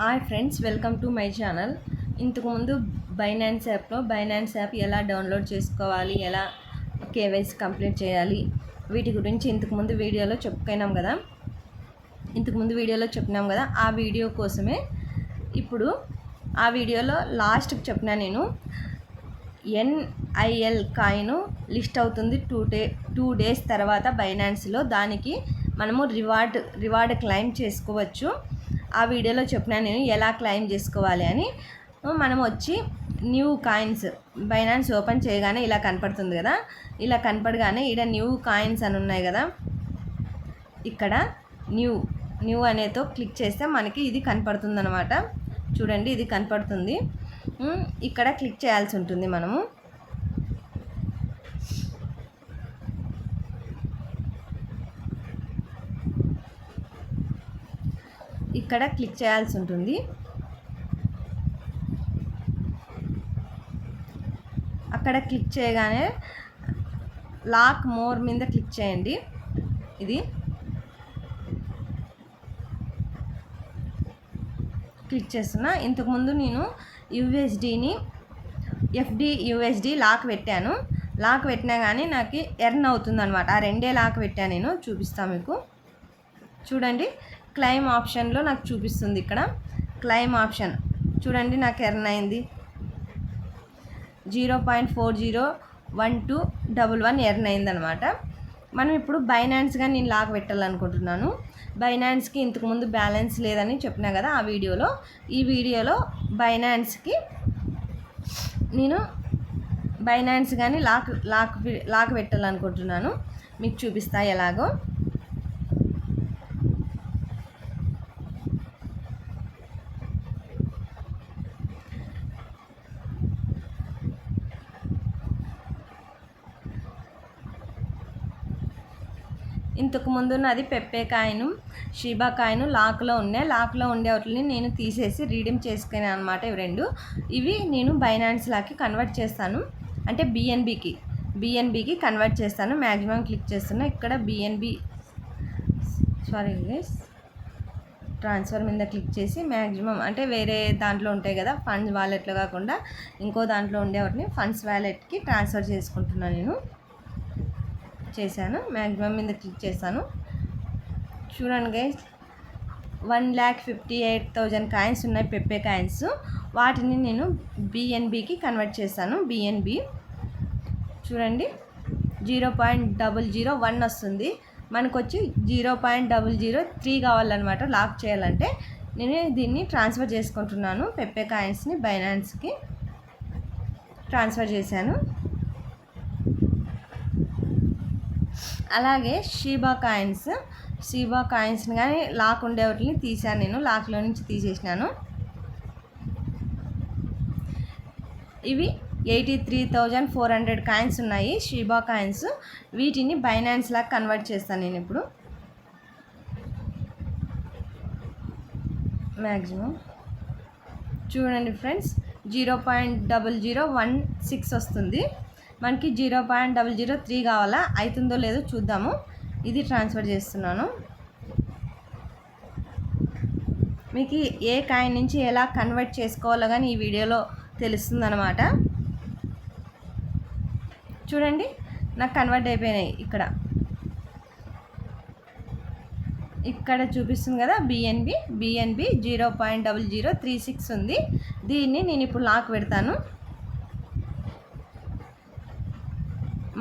Hi friends welcome to my channel. ఇంతకుముందు Binance యాప్లో Binance app ఎలా డౌన్లోడ్ చేసుకోవాలి ఎలా కేవైసీ కంప్లీట్ చేయాలి వీటి గురించి ఇంతకుముందు వీడియోలో చెప్పుకున్నాం కదా. ఇంతకుముందు వీడియోలో చెప్పినాం కదా ఆ వీడియో కోసమే ఇప్పుడు ఆ వీడియోలో లాస్ట్కి చెప్పినా నేను ఎన్ఐఎల్ కాయిన్ లిస్ట్ అవుతుంది టూ డే టూ డేస్ తర్వాత బైనాన్స్లో దానికి మనము రివార్డ్ రివార్డ్ క్లెయిమ్ చేసుకోవచ్చు. ఆ వీడియోలో చెప్పిన నేను ఎలా క్లెయిమ్ చేసుకోవాలి అని. మనం వచ్చి న్యూ కాయిన్స్ బైనాన్స్ ఓపెన్ చేయగానే ఇలా కనపడుతుంది కదా. ఇలా కనపడగానే ఇక్కడ న్యూ కాయిన్స్ అని ఉన్నాయి కదా. ఇక్కడ న్యూ న్యూ అనేతో క్లిక్ చేస్తే మనకి ఇది కనపడుతుంది అనమాట చూడండి ఇది కనపడుతుంది. ఇక్కడ క్లిక్ చేయాల్సి ఉంటుంది మనము. ఇక్కడ క్లిక్ చేయాల్సి ఉంటుంది. అక్కడ క్లిక్ చేయగానే లాక్ మోర్ మీద క్లిక్ చేయండి. ఇది. క్లిక్ చేస్తున్నా. ఇంతకుముందు నేను యూఎస్డిని ఎఫ్డి యూఎస్డి లాక్ పెట్టాను లాక్ పెట్టినా. కానీ నాకు ఎర్న్ అవుతుంది అనమాట ఆ రెండే లాక్ పెట్టాను నేను. చూపిస్తాను మీకు. చూడండి. క్లైమ్ ఆప్షన్లో నాకు చూపిస్తుంది ఇక్కడ. Claim option. చూడండి నాకు ఎర్న్ అయింది. Zero point four zero one two double one earn అయిందనమాట. మనం ఇప్పుడు బైనాన్స్గా నేను లాక్ పెట్టాలనుకుంటున్నాను. బైనాన్స్కి ఇంతకుముందు బ్యాలెన్స్ లేదని చెప్పినా కదా ఆ వీడియోలో. ఈ వీడియోలో బైనాన్స్కి నేను బైనాన్స్ కానీ లాక్ లాక్ లాక్ పెట్టాలనుకుంటున్నాను. మీకు చూపిస్తా ఎలాగో. ఇంతకు ముందు అది పెప్పే కాయను షీబా లాక్లో ఉన్నాయి. లాక్లో ఉండే వాటిని నేను తీసేసి రీడీమ్ చేసుకున్నాను అనమాట ఇవి రెండు. ఇవి నేను బైనాన్స్ లాకి కన్వర్ట్ చేస్తాను. అంటే బిఎన్బికి బిఎన్బికి కన్వర్ట్ చేస్తాను. మ్యాక్సిమం క్లిక్ చేస్తున్నా. ఇక్కడ బిఎన్బి సారీ గైస్ ట్రాన్స్ఫర్ మీద క్లిక్ చేసి మ్యాక్సిమం అంటే వేరే దాంట్లో ఉంటాయి కదా ఫండ్స్ వాలెట్లో కాకుండా ఇంకో దాంట్లో ఉండే వాటిని ఫండ్స్ వ్యాలెట్కి ట్రాన్స్ఫర్ చేసుకుంటున్నాను నేను. చేశాను. మ్యాక్సిమం మీద క్లిక్ చేశాను. చూడండి guys one lakh fifty eight thousand coins ఉన్నాయి పెప్పే కాయిన్స్. వాటిని నేను బిఎన్బికి కన్వర్ట్ చేశాను. బిఎన్బి చూడండి zero point double zero one వస్తుంది. మనకు వచ్చి zero point double zero three కావాలన్నమాట లాక్ చేయాలంటే. నేను దీన్ని ట్రాన్స్ఫర్ చేసుకుంటున్నాను. పెప్పే కాయిన్స్ని బైనాన్స్కి ట్రాన్స్ఫర్ చేశాను. అలాగే షీబా కాయిన్స్. షీబా కాయిన్స్ని కానీ లాక్ ఉండే వాటిని తీశాను నేను. లాక్లో నుంచి తీసేసినాను. ఇవి eighty three thousand four hundred coins ఉన్నాయి షీబా కాయిన్స్. వీటిని బైనాన్స్ లాగా కన్వర్ట్ చేస్తాను నేను ఇప్పుడు. మ్యాక్సిమం చూడండి friends zero point double zero one six వస్తుంది. మనకి zero point double zero three కావాలా? అవుతుందో లేదో చూద్దాము. ఇది ట్రాన్స్ఫర్ చేస్తున్నాను. మీకు ఏ కాయిన్ నుంచి ఎలా కన్వర్ట్ చేసుకోవాలో కానీ ఈ వీడియోలో తెలుస్తుందన్నమాట. చూడండి నాకు కన్వర్ట్ అయిపోయినాయి ఇక్కడ. ఇక్కడ చూపిస్తుంది కదా BNB BNB zero point double zero three six ఉంది. దీన్ని నేను ఇప్పుడు లాక్ పెడతాను.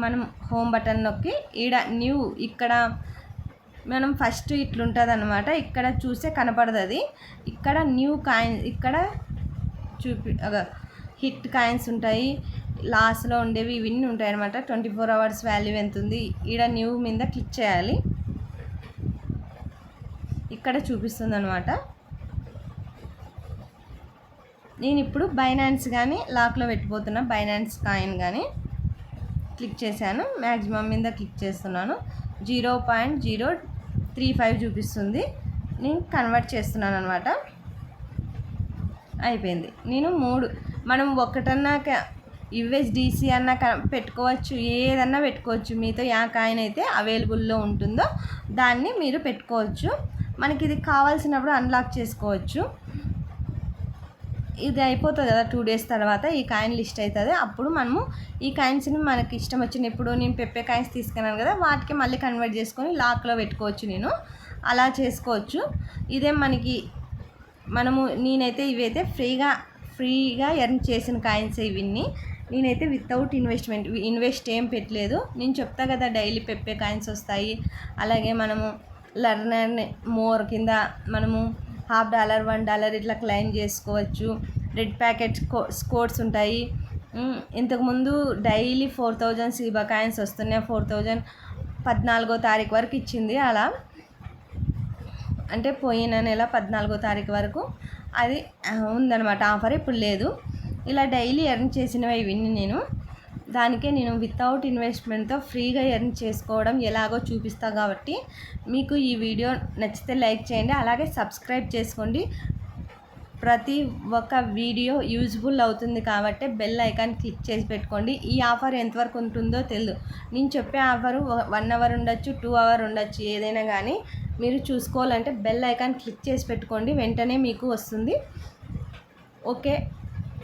మనం హోమ్ బటన్ నొక్కి ఈడ న్యూ ఇక్కడ మనం ఫస్ట్ ఇట్లుంటుంది అనమాట ఇక్కడ చూస్తే కనపడుతుంది ఇక్కడ న్యూ కాయిన్ ఇక్కడ చూపి హిట్ కాయిన్స్ ఉంటాయి. లాస్ట్లో ఉండేవి ఇవన్నీ ఉంటాయి అనమాట ట్వంటీ ఫోర్ అవర్స్ వాల్యూ ఎంత ఉంది ఈడ న్యూ మీద క్లిక్ చేయాలి. ఇక్కడ చూపిస్తుంది అనమాట నేను ఇప్పుడు బైనాన్స్ కానీ లాక్లో పెట్టిపోతున్నా బైనాన్స్ కాయిన్ కానీ క్లిక్ చేశాను. మ్యాక్సిమం మీద క్లిక్ చేస్తున్నాను. Zero point zero three five చూపిస్తుంది. నేను కన్వర్ట్ చేస్తున్నాను అనమాట అయిపోయింది. నేను మూడు మనం ఒకటన్నా యుఎస్డిసి అన్న క- పెట్టుకోవచ్చు. ఏదన్నా పెట్టుకోవచ్చు. మీతో యా కాయిన్ అయితే అవైలబుల్లో ఉంటుందో దాన్ని మీరు పెట్టుకోవచ్చు. మనకి ఇది కావాల్సినప్పుడు అన్లాక్ చేసుకోవచ్చు. ఇది అయిపోతుంది కదా టూ డేస్ తర్వాత ఈ కాయిన్ లిస్ట్ అవుతుంది. అప్పుడు మనము ఈ కాయిన్స్ని మనకి ఇష్టం వచ్చిన ఇప్పుడు నేను పెప్పే కాయిన్స్ తీసుకున్నాను కదా వాటికి మళ్ళీ కన్వర్ట్ చేసుకొని లాక్లో పెట్టుకోవచ్చు నేను. అలా చేసుకోవచ్చు. ఇదే మనకి మనము నేనైతే ఇవైతే ఫ్రీగా ఫ్రీగా ఎర్న్ చేసిన కాయిన్స్ ఇవన్నీ. నేనైతే వితౌట్ ఇన్వెస్ట్మెంట్ ఇన్వెస్ట్ ఏం పెట్టలేదు. నేను చెప్తా కదా డైలీ పెప్పే కాయిన్స్ వస్తాయి. అలాగే మనము లర్నర్ మోర్ కింద మనము హాఫ్ డాలర్ వన్ డాలర్ ఇట్లా క్లెయిమ్ చేసుకోవచ్చు. రెడ్ ప్యాకెట్ స్కోర్స్ ఉంటాయి. ఇంతకుముందు daily four thousand Shiba coins వస్తున్నాయి. ఫోర్ థౌజండ్ పద్నాలుగో తారీఖు వరకు ఇచ్చింది అలా. అంటే పోయిన నెల పద్నాలుగో తారీఖు వరకు అది ఉందన్నమాట. ఆఫర్ ఇప్పుడు లేదు. ఇలా డైలీ ఎర్న్ చేసినవి ఇవన్నీ నేను. దానికే నేను వితౌట్ ఇన్వెస్ట్మెంట్తో ఫ్రీగా ఎర్న్ చేసుకోవడం ఎలాగో చూపిస్తా కాబట్టి మీకు ఈ వీడియో నచ్చితే లైక్ చేయండి అలాగే సబ్స్క్రైబ్ చేసుకోండి. ప్రతి ఒక్క వీడియో యూజ్ఫుల్ అవుతుంది కాబట్టి బెల్ ఐకాన్ క్లిక్ చేసి పెట్టుకోండి. ఈ ఆఫర్ ఎంతవరకు ఉంటుందో తెలియదు నేను చెప్పే ఆఫరు వన్ అవర్ ఉండొచ్చు టూ అవర్ ఉండొచ్చు ఏదైనా కానీ మీరు చూసుకోవాలంటే బెల్ ఐకాన్ క్లిక్ చేసి పెట్టుకోండి వెంటనే మీకు వస్తుంది. ఓకే.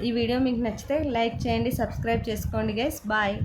ఈ వీడియో మీకు నచ్చితే లైక్ చేయండి సబ్స్క్రైబ్ చేసుకోండి గైస్ బాయ్